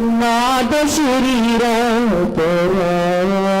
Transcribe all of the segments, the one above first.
nada seria por ela.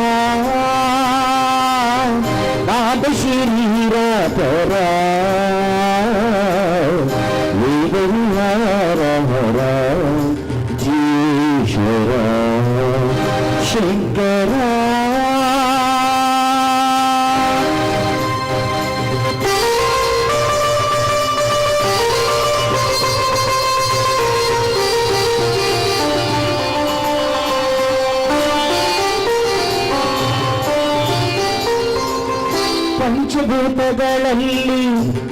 ಪಂಚಭೂತಗಳಲ್ಲಿ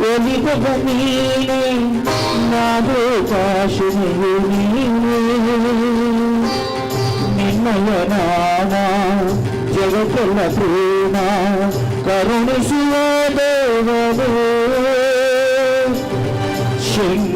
ಒಲಿಬಗ ನೀನೆ ನಾಗೋ ಕಾಶಿನಿಯು ನೀನೆ ನಿನ್ನಯ ನಾಮ ಜಗತ್ತೆಲ್ಲ ಪ್ರೇಮ ಕರುಣಿಸುವ ದೇವರೇ ಶಂಕರ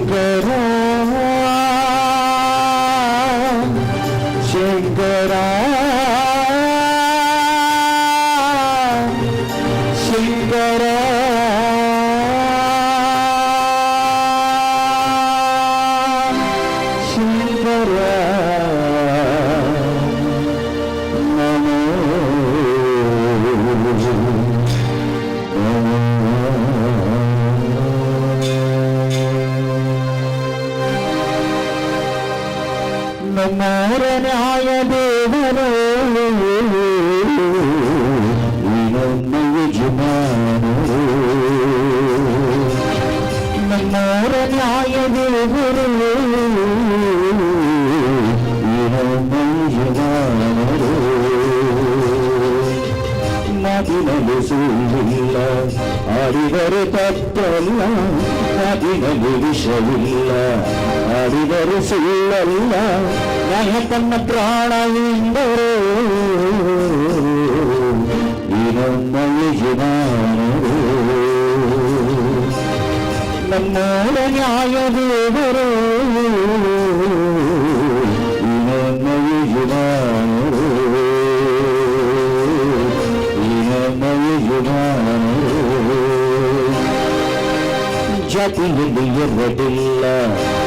ಜಾತಿಯಲ್ಲಿ ಎರಡಿಲ್ಲ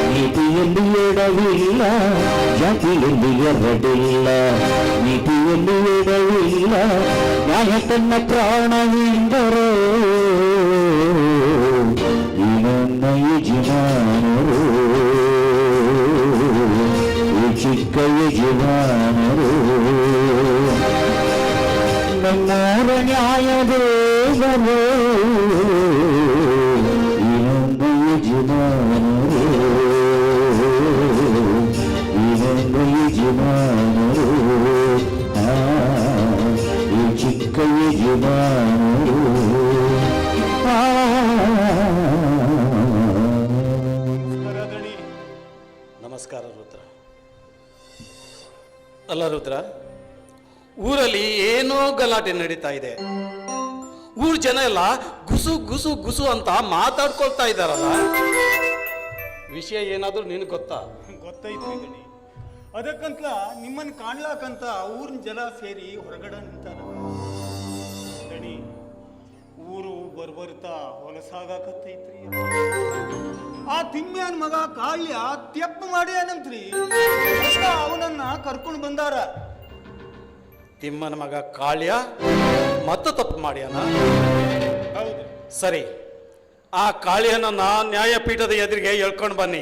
ನೀತಿಯಲ್ಲಿ ಎಡವಿಲ್ಲ ಜಾತಿಯಲ್ಲಿ ಎರಡಿಲ್ಲ ನೀತಿಯಲ್ಲಿ ಎಡವಿಲ್ಲ ನ್ಯಾಯ ತನ್ನ ಪ್ರಾಣವೆಂದರು ಈ ನನ್ನ ಯಜಮಾನರು ಈ ಚಿಕ್ಕ ಯಜಮಾನರು ನಮ್ಮೋರ ನ್ಯಾಯ ದೇವರು ರುದ್ರ ಊರಲ್ಲಿ ಏನೋ ಗಲಾಟೆ ನಡೀತಾ ಇದೆ. ಊರ್ ಜನ ಎಲ್ಲ ಗುಸು ಗುಸು ಗುಸು ಅಂತ ಮಾತಾಡ್ಕೊಳ್ತಾ ಇದ್ದಾರಲ್ಲ. ವಿಷಯ ಏನಾದ್ರೂ ನಿನ್ ಗೊತ್ತಾ? ಗೊತ್ತಾಯ್ತು ಅದಕ್ಕಂತ ನಿಮ್ಮನ್ನ ಕಾಣ್ಲಾಕಂತ ಊರಿನ ಜನ ಸೇರಿ ಹೊರಗಡೆ ನಿಂತಾರ. ಊರು ಬರ್ಬರ್ತಾ ಹೊಲಸಾಗಕತ್ತೈತ್ರಿ. ಆ ತಿಮ್ಮ್ಯಾನ್ ಮಗ ಕಾಳ್ಯ ತೆಪ್ಪ ಮಾಡ್ಯಾನಂತ್ರಿ ಅವನನ್ನ ಕರ್ಕೊಂಡು ಬಂದಾರ. ತಿಮ್ಮನ ಮಗ ಕಾಳ್ಯ ಮತ್ತೆ ತಪ್ಪು ಮಾಡ್ಯಾನ? ಹೌದು. ಸರಿ ಆ ಕಾಳಿಯನ್ನ ನ್ಯಾಯಪೀಠದ ಎದುರಿಗೆ ಎಳ್ಕೊಂಡು ಬನ್ನಿ.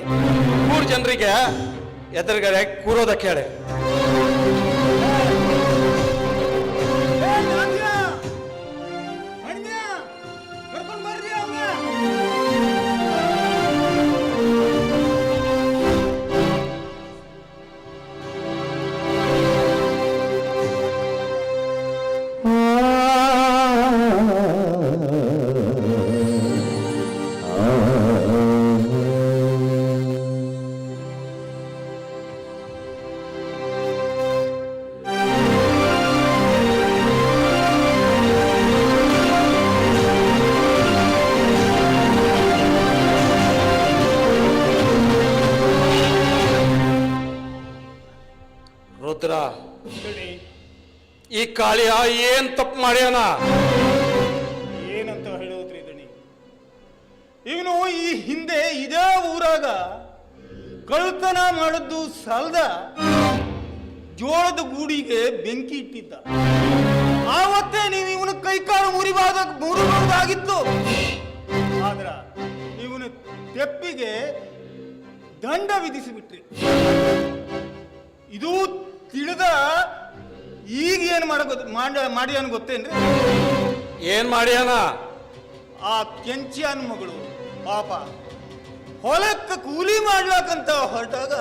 ಮೂರು ಜನರಿಗೆ ಎದುರುಗಡೆ ಕೂರೋದಕ್ಕೆ ಹೇಳಿ. ಏನ್ ತಪ್ಪು ಮಾಡ್ಯಾನ? ಏನಂತ ಹೇಳೋದ್ರಿ ದಣಿ ಇವನು ಈ ಹಿಂದೆ ಇದೇ ಊರಾಗ ಕಳ್ತನ ಮಾಡದ್ದು ಸಾಲದ ಜೋಳದ ಗೂಡಿಗೆ ಬೆಂಕಿ ಇಟ್ಟಿದ್ದ. ಆವತ್ತೇ ನೀವು ಇವನ ಕೈಕಾಲು ಮುರಿಬಾದ ಮುರಿಬಹುದಾಗಿತ್ತು ಆದ್ರ ಇವನ ತೆಪ್ಪಿಗೆ ದಂಡ ವಿಧಿಸಿಬಿಟ್ರಿ. ಇದು ತಿಳಿದ ಈಗ ಏನು ಮಾಡ ಮಾಡ ಮಾಡ್ಯಾನ ಗೊತ್ತೇನ್ರಿ? ಏನ್ ಮಾಡ್ಯಾನ? ಆ ಕೆಂಚಿಯನ್ ಮಗಳು ಪಾಪ. ಹೊಲಕ್ಕ ಕೂಲಿ ಮಾಡ್ಲಾಕಂತ ಹೊರಟಾಗ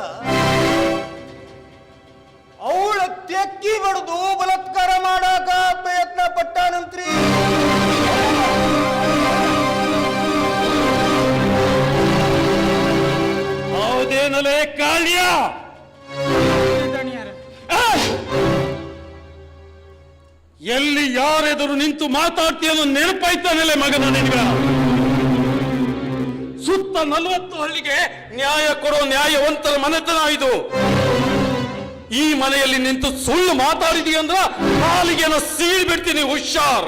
ಅವಳ ತೆಕ್ಕಿ ಬಡದು ಬಲತ್ಕಾರ ಮಾಡಾಕ ಪ್ರಯತ್ನ ಪಟ್ಟಾನಂತ್ರಿ. ಹೌದೇನಲೇ ಕಾಳಿಯ? ಎಲ್ಲಿ ಯಾರೆದುರು ನಿಂತು ಮಾತಾಡ್ತೀಯೋ ನೆನಪಾಯ್ತಾನಲ್ಲೇ ಮಗನ ನಿನ್ಗ? ಸುತ್ತ ನಲವತ್ತು ಹಳ್ಳಿಗೆ ನ್ಯಾಯ ಕೊಡೋ ನ್ಯಾಯವಂತರ ಮನೆತನ ಇದು. ಈ ಮನೆಯಲ್ಲಿ ನಿಂತು ಸುಳ್ಳು ಮಾತಾಡಿದೀಯ ಅಂದ್ರ ಕಾಲಿಗೆನ ಸೀಳ್ ಬಿಡ್ತೀನಿ, ಹುಷಾರ್.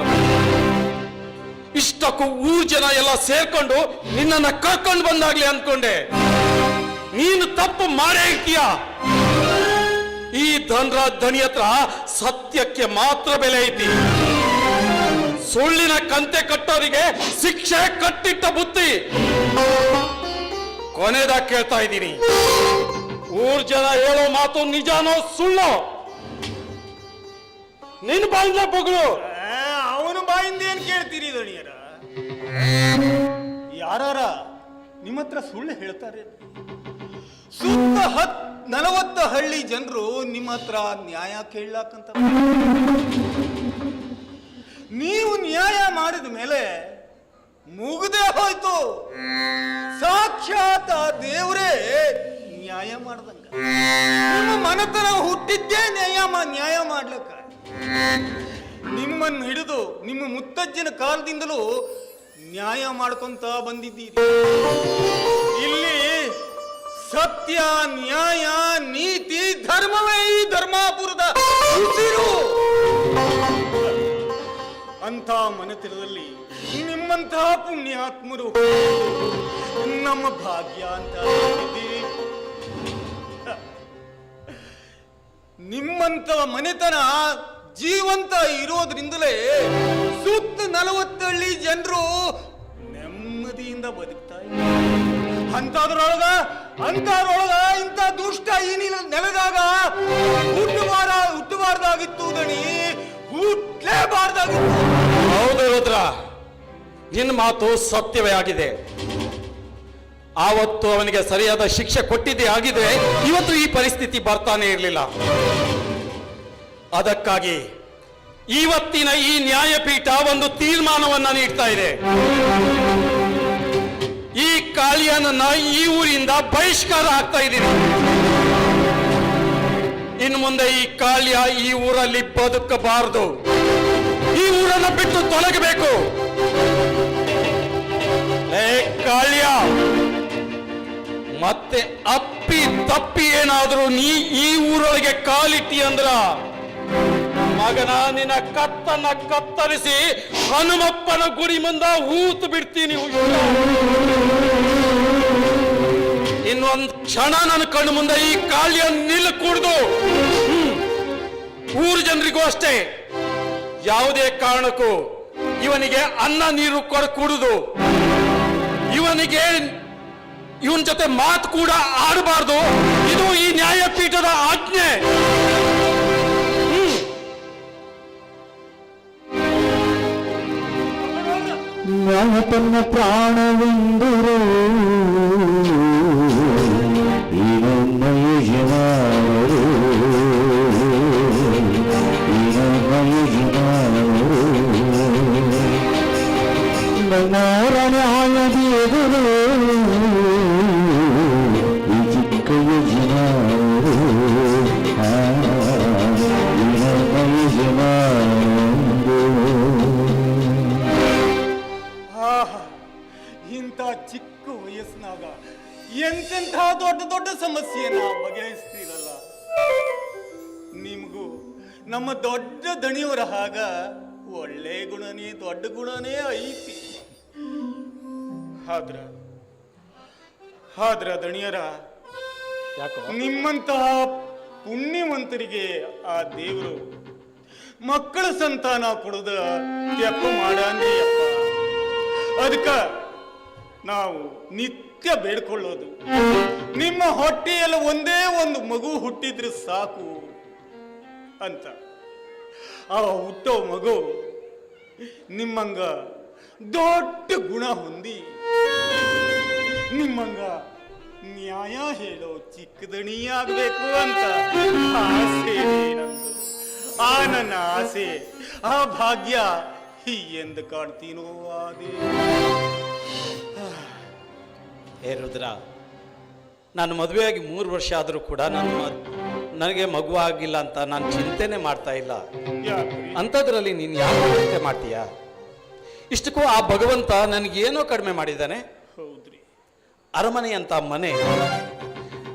ಇಷ್ಟಕ್ಕೂ ಊರ್ ಜನ ಎಲ್ಲ ಸೇರ್ಕೊಂಡು ನಿನ್ನನ್ನ ಕರ್ಕೊಂಡು ಬಂದಾಗ್ಲಿ ಅನ್ಕೊಂಡೆ ನೀನು ತಪ್ಪು ಮಾಡೇ ಇರ್ತೀಯ ಈ ಧನ್ರಾಜ್ ಧನಿ ಹತ್ರ ಸತ್ಯಕ್ಕೆ ಮಾತ್ರ ಬೆಲೆ ಐತಿ. ಸುಳ್ಳಿನ ಕಂತೆ ಕಟ್ಟೋರಿಗೆ ಶಿಕ್ಷೆ ಕಟ್ಟಿಟ್ಟ ಬುತ್ತಿ. ಕೊನೆದಾಗ ಕೇಳ್ತಾ ಇದ್ದೀನಿ. ಊರ್ ಜನ ಹೇಳೋ ಮಾತು ನಿಜಾನೋ ಸುಳ್ಳೋ? ನಿನ್ ಬಾಯಿಂದ ಬಗ್ಳು. ಅವನು ಬಾಯಿಂದ ಏನ್ ಕೇಳ್ತೀರಿ ದಣಿಯರ ಯಾರಾರ ನಿಮ್ಮ ಹತ್ರ ಸುಳ್ಳು ಹೇಳ್ತಾರೆ? ಸುತ್ತ ಹತ್ ನಲವತ್ತು ಹಳ್ಳಿ ಜನರು ನಿಮ್ಮ ಹತ್ರ ನ್ಯಾಯ ಕೇಳಲಾಕಂತ ನೀವು ನ್ಯಾಯ ಮಾಡಿದ ಮೇಲೆ ಮುಗ್ದೇ ಹೋಯ್ತು. ಸಾಕ್ಷಾತ್ ದೇವರೇ ನ್ಯಾಯ ಮಾಡ್ದಂಗ. ನಿಮ್ಮ ಮನತನ ಹುಟ್ಟಿದ್ದೇ ನ್ಯಾಯ ನ್ಯಾಯ ಮಾಡ್ಲಕ್ಕ. ನಿಮ್ಮನ್ನು ಹಿಡಿದು ನಿಮ್ಮ ಮುತ್ತಜ್ಜನ ಕಾಲದಿಂದಲೂ ನ್ಯಾಯ ಮಾಡ್ಕೊಂತ ಬಂದಿದ್ದೀರಿ. ಇಲ್ಲಿ ಸತ್ಯ, ನ್ಯಾಯ, ನೀತಿ, ಧರ್ಮವೇ ಈ ಧರ್ಮಾಪುರದ ಉಸಿರು. ಅಂತ ಮನೆತನದಲ್ಲಿ ನಿಮ್ಮಂತಹ ಪುಣ್ಯಾತ್ಮರು ನಮ್ಮ ಭಾಗ್ಯ ಅಂತ ನಿಮ್ಮಂತ ಮನೆತನ ಜೀವಂತ ಇರೋದ್ರಿಂದಲೇ ಸುತ್ತ ನಲವತ್ತಳ್ಳಿ ಜನರು ನೆಮ್ಮದಿಯಿಂದ ಇದ್ದಾರೆ ಅಂತದ್ರೊಳಗ ಅಂತದ್ರೊಳಗ ಇಂಥ ದುಷ್ಟ ಏನಿಲ್ಲ ನೆಲೆದಾಗ ಹುಟ್ಟುವಾರ ಹುಟ್ಟಬಾರ್ದಾಗಿತ್ತು ದಣಿ. ಹುಟ್ಲೇಬಾರ್ದಾಗಿತ್ತು. ಹೌದು ರುದ್ರ ನಿನ್ನ ಮಾತು ಸತ್ಯವೇ ಆಗಿದೆ. ಆವತ್ತು ಅವನಿಗೆ ಸರಿಯಾದ ಶಿಕ್ಷೆ ಕೊಟ್ಟಿದ್ದೇ ಆಗಿದೆ. ಇವತ್ತು ಈ ಪರಿಸ್ಥಿತಿ ಬರ್ತಾನೆ ಇರಲಿಲ್ಲ. ಅದಕ್ಕಾಗಿ ಇವತ್ತಿನ ಈ ನ್ಯಾಯಪೀಠ ಒಂದು ತೀರ್ಮಾನವನ್ನ ನೀಡ್ತಾ ಇದೆ. ಈ ಕಾಳಿಯನನ್ನ ಈ ಊರಿಂದ ಬಹಿಷ್ಕಾರ ಆಗ್ತಾ ಇದ್ದೀನಿ. ಇನ್ನು ಮುಂದೆ ಈ ಕಾಳ್ಯ ಈ ಊರಲ್ಲಿ ಬದುಕಬಾರದು. ಈ ಊರನ್ನ ಬಿಟ್ಟು ತೊಲಗಬೇಕು. ಕಾಳ್ಯ ಮತ್ತೆ ಅಪ್ಪಿ ತಪ್ಪಿ ಏನಾದ್ರೂ ನೀ ಈ ಊರೊಳಗೆ ಕಾಲಿಟ್ಟಿ ಅಂದ್ರ, ಮಗನ ನಿನ್ನ ಕತ್ತನ್ನ ಕತ್ತರಿಸಿ ಹನುಮಪ್ಪನ ಗುರಿ ಮುಂದ ಹೂತು ಬಿಡ್ತೀನಿ ಇನ್ನೊಂದ್ ಕ್ಷಣ ನನ್ನ ಕಣ್ಣು ಮುಂದೆ ಈ ಕಾಳಿಯ ನಿಲ್ ಕುಡ್ದು. ಊರು ಜನರಿಗೂ ಅಷ್ಟೇ. ಯಾವುದೇ ಕಾರಣಕ್ಕೂ ಇವನಿಗೆ ಅನ್ನ ನೀರು ಕೊಡ ಕೂಡುದು. ಇವನಿಗೆ ಇವನ್ ಜೊತೆ ಮಾತು ಕೂಡ ಆಡಬಾರ್ದು. ಇದು ಈ ನ್ಯಾಯಪೀಠದ ಆಜ್ಞೆ. ನ್ಯಾಯ ತನ್ನ ಪ್ರಾಣವೆಂದರು. ಎಂತೆಂಥ ದೊಡ್ಡ ದೊಡ್ಡ ಸಮಸ್ಯೆಯನ್ನ ಬಗೆಹರಿಸ್ತೀರಲ್ಲ? ನಿಮಗೂ ನಮ್ಮ ದೊಡ್ಡ ದಣಿಯವರ ಹಾಗ ಒಳ್ಳೆ ಗುಣನೇ ದೊಡ್ಡ ಗುಣನೇ ಐತಿ. ಆದ್ರ ಆದ್ರ ದಣಿಯರ ಯಾಕೋ? ನಿಮ್ಮಂತಹ ಪುಣ್ಯವಂತರಿಗೆ ಆ ದೇವರು ಮಕ್ಕಳ ಸಂತಾನ ಕೊಡುದ ತೆಪ್ಪ ಮಾಡಂದಿ ಅದಕ್ಕ ನಾವು ನಿತ್ಯ ಬೇಡ್ಕೊಳ್ಳೋದು. ನಿಮ್ಮ ಹೊಟ್ಟೆಯಲ್ಲಿ ಒಂದೇ ಒಂದು ಮಗು ಹುಟ್ಟಿದ್ರೆ ಸಾಕು ಅಂತ. ಆ ಹುಟ್ಟೋ ಮಗು ನಿಮ್ಮಂಗ ದೊಡ್ಡ ಗುಣ ಹೊಂದಿ. ನಿಮ್ಮಂಗ ನ್ಯಾಯ ಹೇಳೋ ಚಿಕ್ಕದಣಿ ಆಗ್ಬೇಕು ಅಂತ ಆಸೆ. ಆ ನನ್ನ ಆಸೆ, ಆ ಭಾಗ್ಯ ಎಂದು ಕಾಣ್ತೀನೋ ಆದೇ ಹೇ ನಾನು ಮದುವೆಯಾಗಿ ಮೂರು ವರ್ಷ ಆದರೂ ಕೂಡ ನಾನು ನನಗೆ ಮಗು ಆಗಿಲ್ಲ ಅಂತ ನಾನು ಚಿಂತೆನೆ ಮಾಡ್ತಾ ಇಲ್ಲ? ಅಂಥದ್ರಲ್ಲಿ ನೀನು ಯಾವ ಚಿಂತೆ ಮಾಡ್ತೀಯಾ? ಇಷ್ಟಕ್ಕೂ ಆ ಭಗವಂತ ನನಗೇನೋ ಕಡಿಮೆ ಮಾಡಿದ್ದಾನೆ. ಅರಮನೆ ಅಂತ ಮನೆ.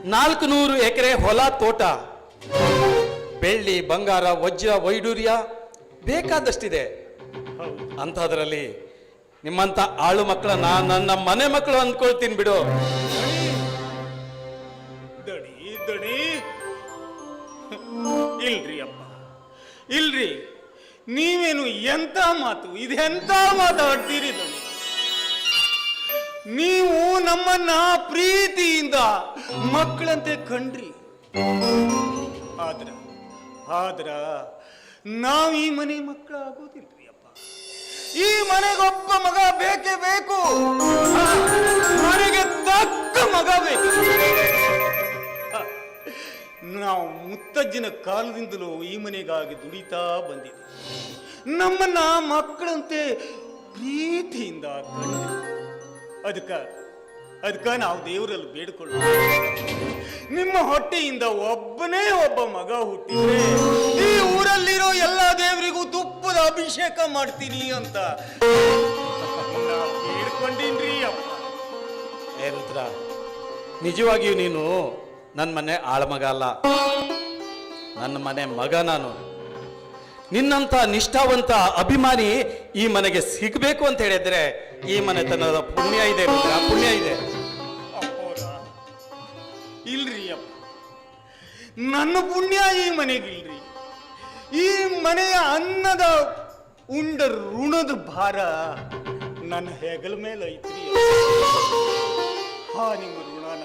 ನಾಲ್ಕು ನೂರು ಎಕರೆ ಹೊಲ ತೋಟ. ಬೆಳ್ಳಿ ಬಂಗಾರ ವಜ್ರ ವೈಡೂರ್ಯ ಬೇಕಾದಷ್ಟಿದೆ. ಅಂಥದ್ರಲ್ಲಿ ನಿಮ್ಮಂಥ ಆಳು ಮಕ್ಕಳನ್ನ ನನ್ನ ಮನೆ ಮಕ್ಕಳು ಅಂದ್ಕೊಳ್ತೀನಿ ಬಿಡು. ಇಲ್ರಿ ಅಪ್ಪ. ಇಲ್ರಿ. ನೀವೇನು ಎಂತ ಮಾತು, ಇದೆಂತ ಮಾತಾಡ್ತೀರಿ ನೀವು ನಮ್ಮನ್ನ ಪ್ರೀತಿಯಿಂದ ಮಕ್ಕಳಂತೆ ಕಂಡ್ರಿ. ಆದ್ರ ಆದ್ರ ನಾವು ಈ ಮನೆ ಮಕ್ಕಳಾಗೋದಿಲ್ರಿ ಅಪ್ಪ. ಈ ಮನೆಗೊಬ್ಬ ಮಗ ಬೇಕೇ ಬೇಕು. ಮನೆಗೆ ತಕ್ಕ ಮಗ ಬೇಕು. ನಾವು ಮುತ್ತಜ್ಜಿನ ಕಾಲದಿಂದಲೂ ಈ ಮನೆಗಾಗಿ ದುಡಿತಾ ಬಂದಿದೆ ನಮ್ಮನ್ನ ಮಕ್ಕಳಂತೆ ಪ್ರೀತಿಯಿಂದ ಕಂಡು ಅದಕ್ಕ ಅದಕ್ಕ ನಾವು ದೇವರಲ್ಲಿ ಬೇಡ್ಕೊಳ್ಳೋ ನಿಮ್ಮ ಹೊಟ್ಟೆಯಿಂದ ಒಬ್ಬನೇ ಒಬ್ಬ ಮಗ ಹುಟ್ಟಿದ್ರೆ ಈ ಊರಲ್ಲಿರೋ ಎಲ್ಲ ದೇವರಿಗೂ ತುಪ್ಪದ ಅಭಿಷೇಕ ಮಾಡ್ತೀನಿ ಅಂತ. ಬೇಡ್ಕೊಂಡಿನ್ರಿ ಅಪ್ಪ. ಏ ನಿಜವಾಗಿಯೂ ನೀನು ನನ್ನ ಮನೆ ಆಳಮಗ ಅಲ್ಲ. ನನ್ನ ಮನೆ ಮಗ ನಾನು. ನಿನ್ನಂಥ ನಿಷ್ಠಾವಂತ ಅಭಿಮಾನಿ ಈ ಮನೆಗೆ ಸಿಗಬೇಕು ಅಂತ ಹೇಳಿದ್ರೆ ಈ ಮನೆತನದ ಪುಣ್ಯ ಇದೆ ಪುಣ್ಯ ಇದೆ. ಇಲ್ರಿ ಅಪ್ಪ. ನನ್ನ ಪುಣ್ಯ ಈ ಮನೆಗಿಲ್ರಿ ಈ ಮನೆಯ ಅನ್ನದ ಉಂಡ ಋಣದ ಭಾರ ನನ್ನ ಹೆಗಲ ಮೇಲೆ ಐತ್ರಿ ಹಾ, ನಿಮ್ಮ ಋಣನ.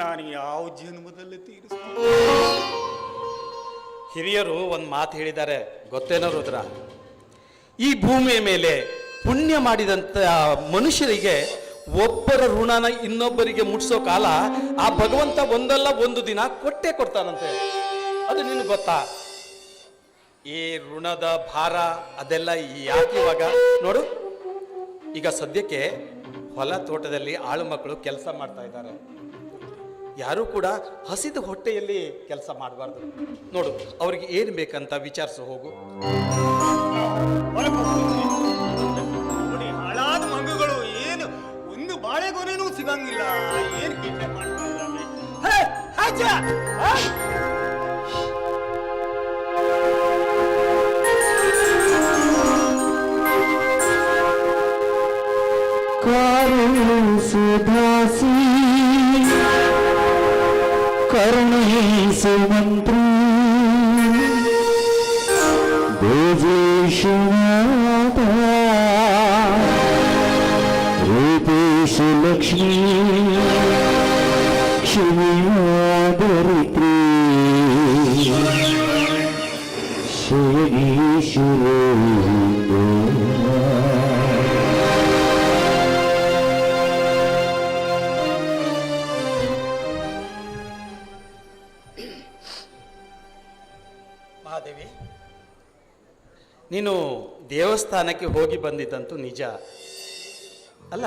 ನಾನು ಯಾವ ಜನ್ಮದಲ್ಲಿ ತೀರಿಸ್ತೀನಿ? ಹಿರಿಯರು ಒಂದು ಮಾತು ಹೇಳಿದ್ದಾರೆ. ಗೊತ್ತೇನೋ ರುದ್ರ? ಈ ಭೂಮಿಯ ಮೇಲೆ ಪುಣ್ಯ ಮಾಡಿದಂತ ಮನುಷ್ಯರಿಗೆ ಒಬ್ಬರ ಋಣನ ಇನ್ನೊಬ್ಬರಿಗೆ ಮುಟ್ಸೋ ಕಾಲ ಆ ಭಗವಂತ ಒಂದಲ್ಲ ಒಂದು ದಿನ ಕೊಟ್ಟೆ ಕೊಡ್ತಾನಂತೆ. ಅದು ನಿನಗೆ ಗೊತ್ತಾ? ಈ ಋಣದ ಭಾರ ಅದೆಲ್ಲ ಯಾಕೆ ಇವಾಗ? ನೋಡು. ಈಗ ಸದ್ಯಕ್ಕೆ ಹೊಲ ತೋಟದಲ್ಲಿ ಆಳು ಮಕ್ಕಳು ಕೆಲಸ ಮಾಡ್ತಾ ಇದ್ದಾರೆ. ಯಾರು ಕೂಡ ಹಸಿದ ಹೊಟ್ಟೆಯಲ್ಲಿ ಕೆಲಸ ಮಾಡಬಾರ್ದು ನೋಡು ಅವ್ರಿಗೆ ಏನು ಬೇಕಂತ ವಿಚಾರಿಸು ಹೋಗು. ನೋಡಿ ಹಾಳಾದ ಮಂಗಗಳು ಏನು ಒಂದು ಬಾಳೆಗೊನೆನೂ ಸಿಗಂಗಿಲ್ಲ ಏನು ಕಾರು ಮಾಡ್ತಾ ಇದ್ದಾವೆ ಹೇ, ಅಜ್ಜ! ಆ? ಕಾರುಣಿಸುದಾಸಿ ಕರುಣಿಸು ಮಂತ್ರಿ ಭೋಜೇಶುನಾಥ ರೂಪೇಶು ಲಕ್ಷ್ಮೀ ಕ್ಷಮಿಯಾದರಿತ್ರಿ ಶಿವಗೀಶುರೋ ನೀನು ದೇವಸ್ಥಾನಕ್ಕೆ ಹೋಗಿ ಬಂದಿದ್ದಂತೂ ನಿಜ. ಅಲ್ಲ,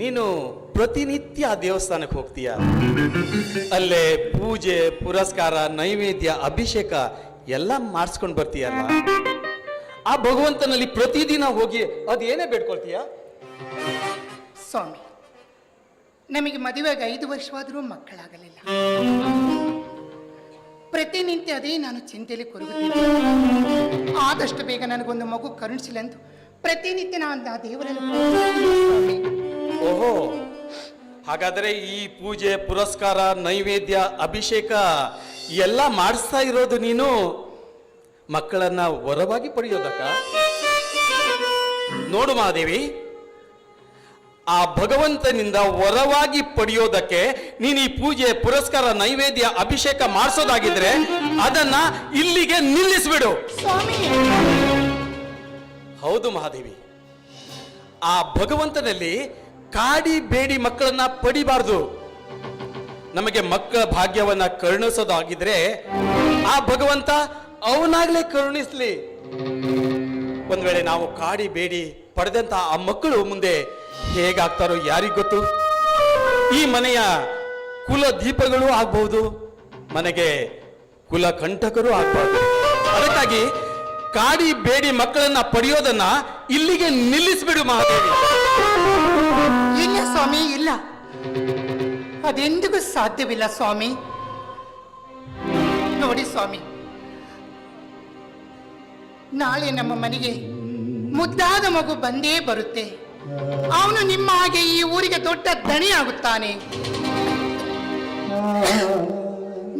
ನೀನು ಪ್ರತಿನಿತ್ಯ ಆ ದೇವಸ್ಥಾನಕ್ಕೆ ಹೋಗ್ತೀಯ? ಅಲ್ಲೇ ಪೂಜೆ, ಪುರಸ್ಕಾರ, ನೈವೇದ್ಯ, ಅಭಿಷೇಕ ಎಲ್ಲ ಮಾಡಿಸ್ಕೊಂಡು ಬರ್ತೀಯಲ್ಲ? ಆ ಭಗವಂತನಲ್ಲಿ ಪ್ರತಿದಿನ ಹೋಗಿ ಅದೇನೇ ಬೇಡ್ಕೊಳ್ತೀಯ? ಸ್ವಾಮಿ, ನಮಗೆ ಮದುವೆಗೆ ಐದು ವರ್ಷವಾದರೂ ಮಕ್ಕಳಾಗಲಿಲ್ಲ. ಪ್ರತಿನಿತ್ಯ ಅದೇ ನಾನು ಚಿಂತೆಯಲ್ಲಿ ಕೊರಗುತ್ತಿದ್ದೆ ಆದಷ್ಟು ಬೇಗ ನನಗೊಂದು ಮಗು ಕರುಣಿಸಿಲೆಂದು ಪ್ರತಿನಿತ್ಯ ನಾನು ಆ ದೇವರನ್ನು ಪ್ರಾರ್ಥಿಸುತ್ತೇನೆ. ಓಹೋ ಹಾಗಾದ್ರೆ ಈ ಪೂಜೆ ಪುರಸ್ಕಾರ ನೈವೇದ್ಯ ಅಭಿಷೇಕ ಎಲ್ಲ ಮಾಡಿಸ್ತಾ ಇರೋದು ನೀನು? ಮಕ್ಕಳನ್ನ ವರವಾಗಿ ಪಡೆಯೋದಕ್ಕ? ನೋಡು ಮಹಾದೇವಿ ಆ ಭಗವಂತನಿಂದ ವರವಾಗಿ ಪಡೆಯೋದಕ್ಕೆ ನೀನು ಈ ಪೂಜೆ ಪುರಸ್ಕಾರ ನೈವೇದ್ಯ ಅಭಿಷೇಕ ಮಾಡಿಸೋದಾಗಿದ್ರೆ ಅದನ್ನ ಇಲ್ಲಿಗೆ ನಿಲ್ಲಿಸ್ಬಿಡು. ಹೌದು ಮಹಾದೇವಿ. ಆ ಭಗವಂತನಲ್ಲಿ ಕಾಡಿ ಬೇಡಿ ಮಕ್ಕಳನ್ನ ಪಡಿಬಾರ್ದು. ನಮಗೆ ಮಕ್ಕಳ ಭಾಗ್ಯವನ್ನ ಕರುಣಿಸೋದಾಗಿದ್ರೆ ಆ ಭಗವಂತ ಅವನಾಗ್ಲೇ ಕರುಣಿಸ್ಲಿ. ಒಂದ್ ವೇಳೆ ನಾವು ಕಾಡಿ ಬೇಡಿ ಪಡೆದಂತ ಆ ಮಕ್ಕಳು ಮುಂದೆ ಹೇಗಾಗ್ತಾರೋ ಯಾರಿಗ್ ಗೊತ್ತು? ಈ ಮನೆಯ ಕುಲ ದೀಪಗಳು ಆಗ್ಬಹುದು, ಮನೆಗೆ ಕುಲ ಕಂಟಕರು ಆಗ್ಬಹುದು ಅದಕ್ಕಾಗಿ ಕಾಡಿ ಬೇಡಿ ಮಕ್ಕಳನ್ನ ಪಡೆಯೋದನ್ನ ಇಲ್ಲಿಗೆ ನಿಲ್ಲಿಸ್ಬಿಡು ಮಹಾದೇವಿ. ಇಲ್ಲ ಸ್ವಾಮಿ, ಇಲ್ಲ. ಅದೆಂದಿಗೂ ಸಾಧ್ಯವಿಲ್ಲ ಸ್ವಾಮಿ. ನೋಡಿ ಸ್ವಾಮಿ, ನಾಳೆ ನಮ್ಮ ಮನೆಗೆ ಮುದ್ದಾದ ಮಗು ಬಂದೇ ಬರುತ್ತೆ. ಅವನು ನಿಮ್ಮ ಹಾಗೆ ಈ ಊರಿಗೆ ದೊಡ್ಡ ದಣಿ ಆಗುತ್ತಾನೆ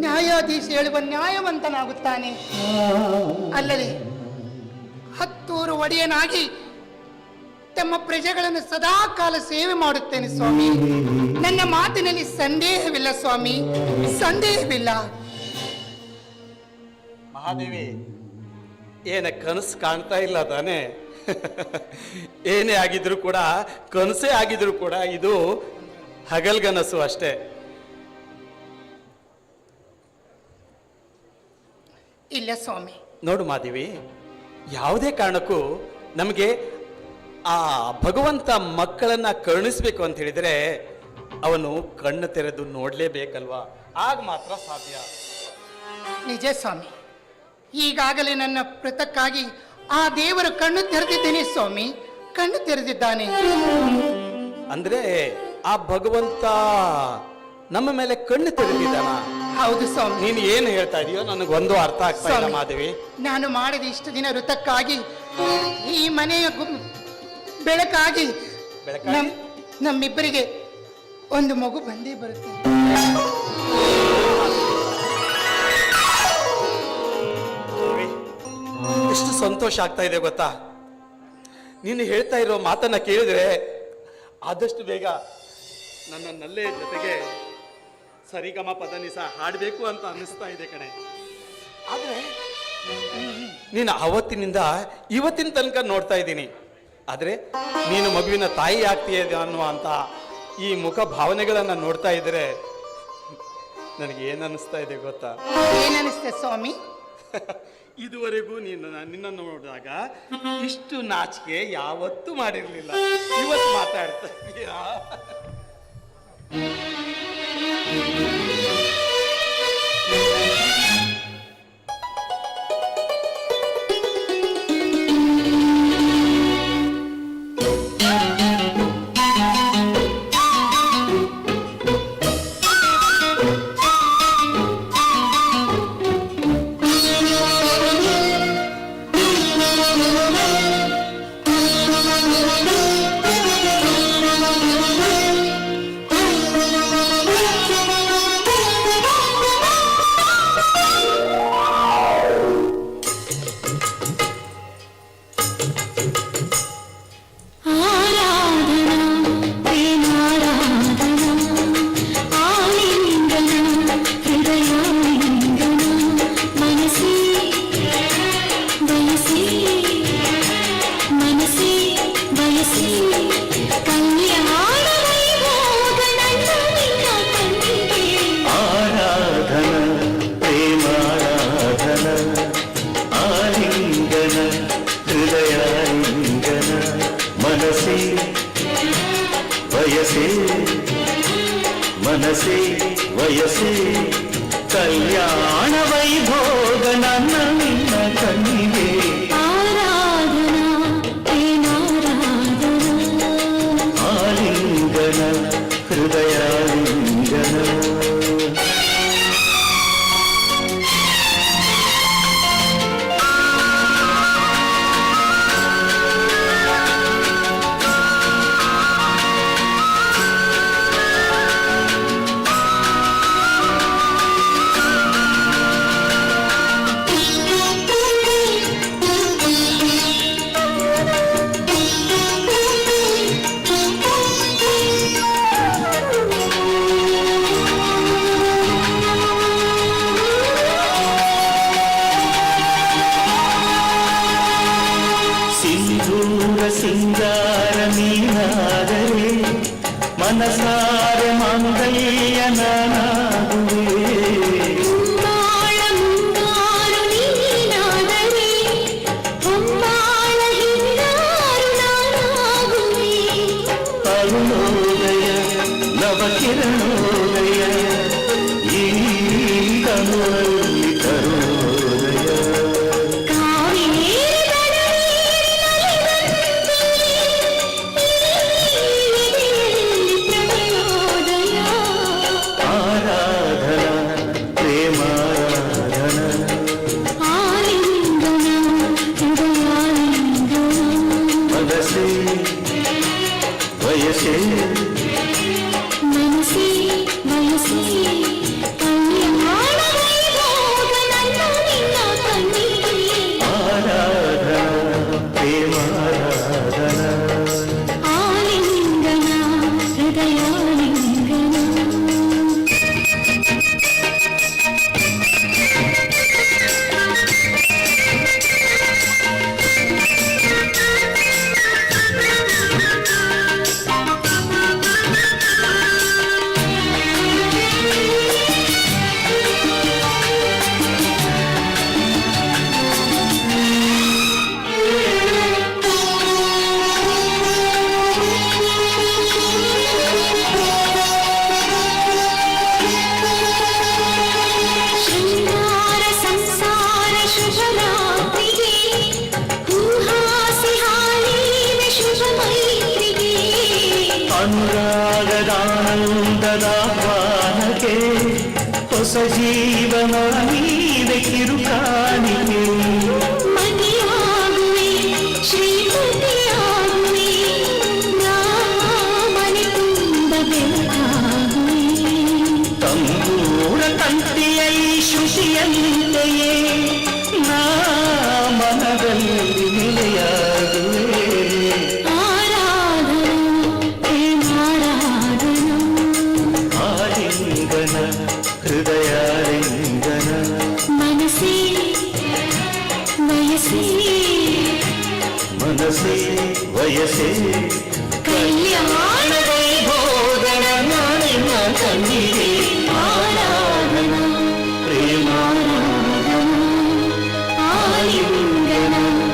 ನ್ಯಾಯಾಧೀಶ ಹೇಳುವ ನ್ಯಾಯವಂತನಾಗುತ್ತಾನೆ. ಅಲ್ಲದೆ ಹತ್ತೂರು ಒಡೆಯನಾಗಿ ತಮ್ಮ ಪ್ರಜೆಗಳನ್ನು ಸದಾ ಕಾಲ ಸೇವೆ ಮಾಡುತ್ತೇನೆ ಸ್ವಾಮಿ. ನನ್ನ ಮಾತಿನಲ್ಲಿ ಸಂದೇಹವಿಲ್ಲ ಸ್ವಾಮಿ, ಸಂದೇಹವಿಲ್ಲ. ಮಹಾದೇವಿ, ಏನ ಕನಸು ಕಾಣ್ತಾ ಇಲ್ಲ ತಾನೆ? ಏನೇ ಆಗಿದ್ರು ಕೂಡ ಕನಸೇ ಆಗಿದ್ರು ಕೂಡ ಇದು ಹಗಲ್ಗನಸು ಅಷ್ಟೇ. ಇಲ್ಲ ಸ್ವಾಮಿ. ನೋಡು ಮಾದೇವಿ ಯಾವುದೇ ಕಾರಣಕ್ಕೂ ನಮಗೆ ಆ ಭಗವಂತ ಮಕ್ಕಳನ್ನ ಕರುಣಿಸ್ಬೇಕು ಅಂತ ಹೇಳಿದ್ರೆ ಅವನು ಕಣ್ಣು ತೆರೆದು ನೋಡ್ಲೇಬೇಕಲ್ವಾ? ಆಗ ಮಾತ್ರ ಸಾಧ್ಯ. ನಿಜ ಸ್ವಾಮಿ. ಈಗಾಗಲೇ ನನ್ನ ಪೃತಕ್ಕಾಗಿ ಆ ದೇವರು ಕಣ್ಣು ತೆರೆದಿದ್ದೇನೆ ಸ್ವಾಮಿ ಕಣ್ಣು ತೆರೆದಿದ್ದಾನೆ. ಅಂದ್ರೆ ಆ ಭಗವಂತ ನಮ್ಮ ಮೇಲೆ ಕಣ್ಣು ತೆರೆದಿದ್ದಾನ? ಹೌದು ಸ್ವಾಮಿ. ನೀನು ಏನು ಹೇಳ್ತಾ ಇದೀಯೋ ನನಗೊಂದು ಅರ್ಥ ಆಗ್ತಾ ಇಲ್ಲ ಸ್ವಾಮಿ, ಮಾದೇವಿ ನಾನು ಮಾಡಿದ ಇಷ್ಟು ದಿನ ವೃತಕ್ಕಾಗಿ ಈ ಮನೆಯ ಗು- ಬೆಳಕಾಗಿ ಬೆಳಕಾಗಿ? ನಮ್ ನಮ್ಮಿಬ್ಬರಿಗೆ ಒಂದು ಮಗು ಬಂದೇ ಬರುತ್ತೆ. ಎಷ್ಟು ಸಂತೋಷ ಆಗ್ತಾ ಇದೆ ಗೊತ್ತಾ? ನೀನು ಹೇಳ್ತಾ ಇರೋ ಮಾತನ್ನ ಕೇಳಿದ್ರೆ ಆದಷ್ಟು ಬೇಗ ನನ್ನ ನಲ್ಲೆ ಜೊತೆಗೆ ಸರಿಗಮ ಪದನಿಸ ಹಾಡಬೇಕು ಅಂತ ಅನ್ನಿಸ್ತಾ ಇದೆ ಕಣೆ. ಆದ್ರೆ ನೀನು ಅವತ್ತಿನಿಂದ ಇವತ್ತಿನ ತನಕ ನೋಡ್ತಾ ಇದ್ದೀನಿ. ಆದ್ರೆ ನೀನು ಮಗುವಿನ ತಾಯಿ ಆಗ್ತೀಯ ಅನ್ನುವಂತ ಈ ಮುಖ ಭಾವನೆಗಳನ್ನು ನೋಡ್ತಾ ಇದ್ರೆ ನನಗೆ ಏನು ಅನ್ನಿಸ್ತಾ ಇದೆ ಗೊತ್ತಾ? ಏನಿಸ್ತೇ ಸ್ವಾಮಿ? ಇದುವರೆಗೂ ನೀನು ನಿನ್ನನ್ನು ನೋಡಿದಾಗ ಇಷ್ಟು ನಾಚಿಕೆ ಯಾವತ್ತೂ ಮಾಡಿರಲಿಲ್ಲ. ಇವತ್ತು ಮಾತಾಡ್ತಾ ಇದೀಯಾ? వయసే వయసే కళ్యాణ.